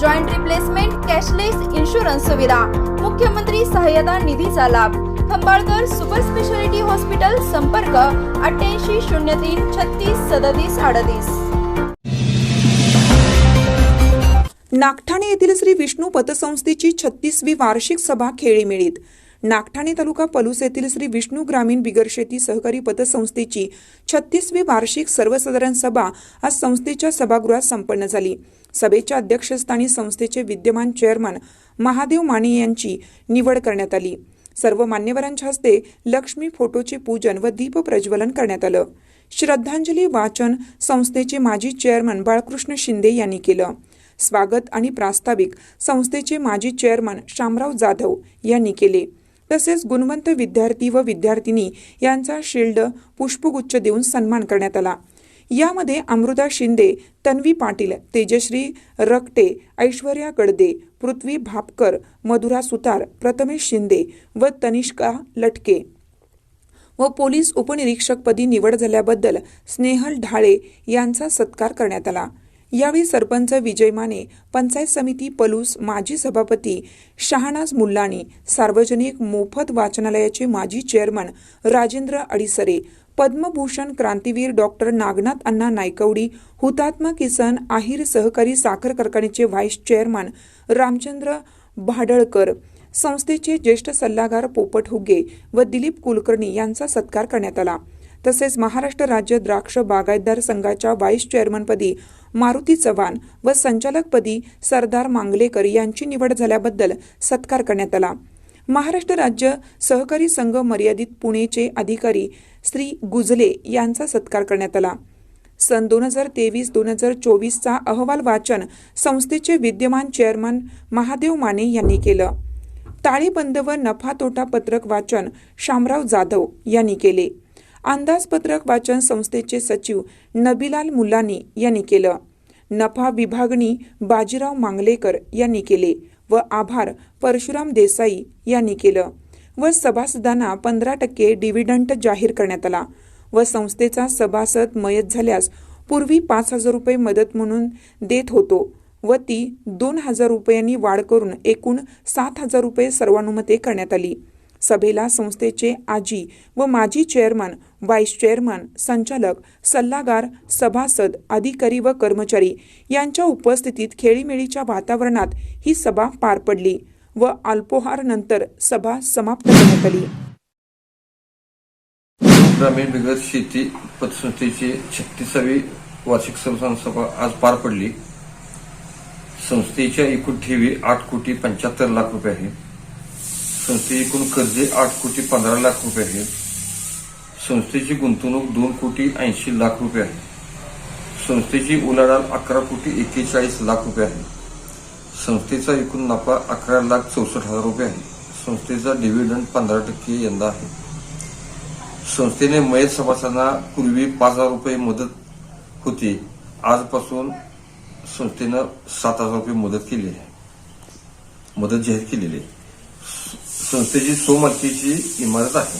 joint replacement cashless insurance सुविधा मुख्यमंत्री सहाय्यता निधीचा लाभ. खंबाळकर सुपर स्पेशालिटी हॉस्पिटल संपर्क अठ्ठ्याऐंशी शून्य तीन छत्तीस सदतीस अडतीस. नागठाणे येथील श्री विष्णू पतसंस्थेची छत्तीसवी वार्षिक सभा खेळीमेळीत नागठाणे तालुका पलूस येथील श्री विष्णू ग्रामीण बिगरशेती सहकारी पतसंस्थेची छत्तीसवी वार्षिक सर्वसाधारण सभा आज संस्थेच्या सभागृहात संपन्न झाली. सभेच्या अध्यक्षस्थानी संस्थेचे विद्यमान चेअरमन महादेव माने यांची निवड करण्यात आली. सर्व मान्यवरांच्या हस्ते लक्ष्मी फोटोचे पूजन व दीप प्रज्वलन करण्यात आलं. श्रद्धांजली वाचन संस्थेचे माजी चेअरमन बाळकृष्ण शिंदे यांनी केलं. स्वागत आणि प्रास्ताविक संस्थेचे माजी चेअरमन शामराव जाधव यांनी केले. तसेच गुणवंत विद्यार्थी व विद्यार्थिनी यांचा शिल्ड पुष्पगुच्छ देऊन सन्मान करण्यात आला. यामध्ये अमृता शिंदे तन्वी पाटील तेजश्री रकटे ऐश्वर्या गडदे पृथ्वी भापकर मधुरा सुतार प्रथमेश शिंदे व तनिष्का लटके व पोलीस उपनिरीक्षकपदी निवड झाल्याबद्दल स्नेहल ढाळे यांचा सत्कार करण्यात आला. यावेळी सरपंच विजय माने पंचायत समिती पलूस माजी सभापती शहानाज मुल्लानी सार्वजनिक मोफत वाचनालयाचे माजी चेअरमन राजेंद्र अडिसरे पद्मभूषण क्रांतीवीर डॉक्टर नागनाथ अण्णा नायकवडी हुतात्मा किसन आहिर सहकारी साखर कारखान्याचे व्हाईस चेअरमन रामचंद्र भाडळकर संस्थेचे ज्येष्ठ सल्लागार पोपट हुगे व दिलीप कुलकर्णी यांचा सत्कार करण्यात आला. तसेच महाराष्ट्र राज्य द्राक्ष बागायतदार संघाच्या व्हाईस चेअरमनपदी मारुती चव्हाण व संचालकपदी सरदार मांगलेकर यांची निवड झाल्याबद्दल सत्कार करण्यात आला. महाराष्ट्र राज्य सहकारी संघ मर्यादित पुणेचे अधिकारी श्री गुजले यांचा सत्कार करण्यात आला. सन दोन हजार तेवीस दोन हजार चोवीसचा अहवाल वाचन संस्थेचे विद्यमान चेअरमन महादेव माने यांनी केलं. ताळेबंद व नफा तोटा पत्रक वाचन शामराव जाधव यांनी केले. अंदाजपत्रक वाचन संस्थेचे सचिव नबिलाल मुलानी यांनी केलं. नफा विभागणी बाजीराव मांगलेकर यांनी केले व आभार परशुराम देसाई यांनी केलं व सभासदांना पंधरा टक्के डिव्हिडंट जाहीर करण्यात आला व संस्थेचा सभासद मयत झाल्यास पूर्वी पाच हजार रुपये मदत म्हणून देत होतो व ती दोन हजार रुपयांनी वाढ करून एकूण सात हजार रुपये सर्वानुमते करण्यात आली. सभेला संस्थेचे आजी व माजी चेअरमन व्हाईस चेअरमन संचालक सल्लागार सभासद अधिकारी व कर्मचारी यांच्या उपस्थितीत खेळीमेळीच्या वातावरणात ही सभा पार पडली व अल्पोहारनंतर सभा समाप्त करण्यात आली. ग्रामीण बिगर शेती पतसंस्थेची छत्तीसावी वार्षिक सर्वसाधारण सभा आज पार पडली. संस्थेच्या एकूण ठेवी आठ कोटी पंच्याहत्तर लाख रुपये आहे. संस्थेची एकूण कर्जे आठ कोटी पंधरा लाख रुपये आहे संस्थेची गुंतवणूक दोन कोटी ऐंशी लाख रुपये आहे. संस्थेची उलाढाल अकरा कोटी एक्केचाळीस लाख रुपये आहे. संस्थेचा एकूण नफा अकरा लाख चौसष्ट हजार रुपये आहे. संस्थेचा डिव्हिडंड पंधरा टक्के यंदा आहे. संस्थेने मयत सभासदांना पूर्वी पाच हजार रुपये मदत होती. आजपासून संस्थेनं सात हजार रुपये मदत केली आहे. मदत जाहीर केलेली आहे. संस्थेची सोमालकीची इमारत आहे.